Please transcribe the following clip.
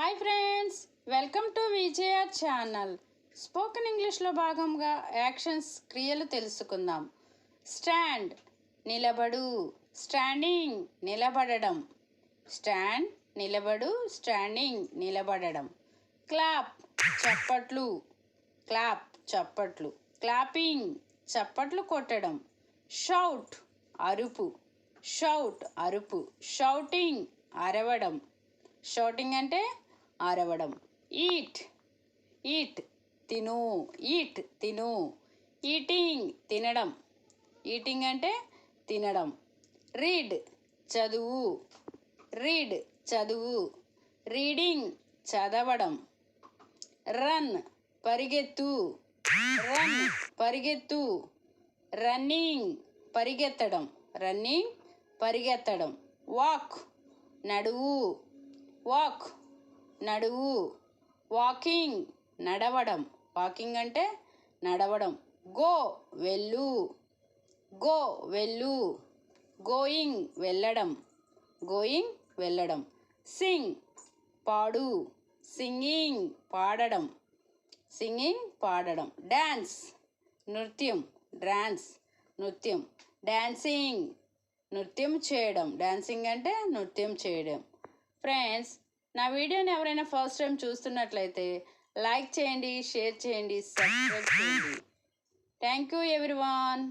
Hi friends welcome to Vijaya channel. Spoken ఇంగ్లీష్లో భాగంగా actions క్రియలు తెలుసుకుందాం. స్టాండ్ నిలబడు. స్టాండింగ్ నిలబడడం. స్టాండ్ నిలబడు. స్టాండింగ్ నిలబడడం. క్లాప్ చప్పట్లు. క్లాప్ చప్పట్లు. క్లాపింగ్ చప్పట్లు కొట్టడం. షౌట్ అరుపు. షౌట్ అరుపు. షౌటింగ్ అరవడం. షౌటింగ్ అంటే అరవడం ఈట్ ఈట్ తిను ఈట్ తిను ఈటింగ్ తినడం. ఈటింగ్ అంటే తినడం. రీడ్ చదువు. రీడ్ చదువు. రీడింగ్ చదవడం. రన్ పరిగెత్తు. రన్ పరిగెత్తు. రన్నింగ్ పరిగెత్తడం. రన్నింగ్ పరిగెత్తడం. వాక్ నడువు. వాక్ నడువు. వాకింగ్ నడవడం. వాకింగ్ అంటే నడవడం. గో వెళ్ళు. గో వెళ్ళు. గోయింగ్ వెళ్ళడం. గోయింగ్ వెళ్ళడం. సింగ్ పాడు. సింగింగ్ పాడడం. సింగింగ్ పాడడం. డ్యాన్స్ నృత్యం. డ్యాన్స్ నృత్యం. డ్యాన్సింగ్ నృత్యం చేయడం. డ్యాన్సింగ్ అంటే నృత్యం చేయడం. ఫ్రెండ్స్ నా వీడియోని ఎవరైనా ఫస్ట్ టైం చూస్తున్నట్లయితే లైక్ చేయండి షేర్ చేయండి సబ్స్క్రైబ్ చేయండి. Thank you everyone